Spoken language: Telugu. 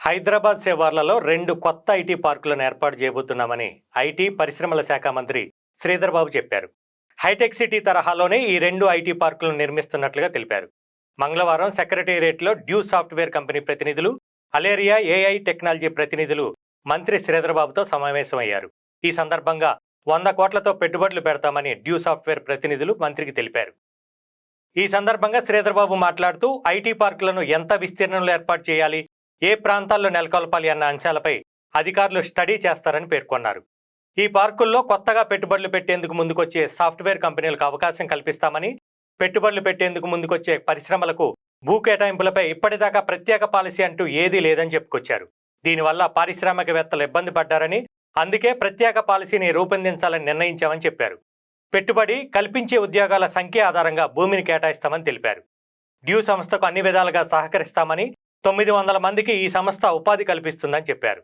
హైదరాబాద్ శివార్లలో రెండు కొత్త ఐటీ పార్కులను ఏర్పాటు చేయబోతున్నామని ఐటీ పరిశ్రమల శాఖ మంత్రి శ్రీధర్ బాబు చెప్పారు. హైటెక్ సిటీ తరహాలోనే ఈ రెండు ఐటీ పార్కులను నిర్మిస్తున్నట్లుగా తెలిపారు. మంగళవారం సెక్రటేరియట్లో డ్యూ సాఫ్ట్వేర్ కంపెనీ ప్రతినిధులు అలేరియా ఏఐ టెక్నాలజీ ప్రతినిధులు మంత్రి శ్రీధర్ బాబుతో సమావేశమయ్యారు. ఈ సందర్భంగా వంద కోట్లతో పెట్టుబడులు పెడతామని డ్యూ సాఫ్ట్వేర్ ప్రతినిధులు మంత్రికి తెలిపారు. ఈ సందర్భంగా శ్రీధర్బాబు మాట్లాడుతూ ఐటీ పార్కులను ఎంత విస్తీర్ణంలో ఏర్పాటు చేయాలి? ఏ ప్రాంతాల్లో నెలకొల్పాలి అన్న అంశాలపై అధికారులు స్టడీ చేస్తారని పేర్కొన్నారు. ఈ పార్కుల్లో కొత్తగా పెట్టుబడులు పెట్టేందుకు ముందుకొచ్చే సాఫ్ట్వేర్ కంపెనీలకు అవకాశం కల్పిస్తామని పెట్టుబడులు పెట్టేందుకు ముందుకొచ్చే పరిశ్రమలకు భూ కేటాయింపులపై ఇప్పటిదాకా ప్రత్యేక పాలసీ అంటూ ఏదీ లేదని చెప్పుకొచ్చారు. దీనివల్ల పారిశ్రామికవేత్తలు ఇబ్బంది పడ్డారని అందుకే ప్రత్యేక పాలసీని రూపొందించాలని నిర్ణయించామని చెప్పారు. పెట్టుబడి కల్పించే ఉద్యోగాల సంఖ్య ఆధారంగా భూమిని కేటాయిస్తామని తెలిపారు. డ్యూ సంస్థకు అన్ని విధాలుగా సహకరిస్తామని తొమ్మిది వందల మందికి ఈ సంస్థ ఉపాధి కల్పిస్తుందని చెప్పారు.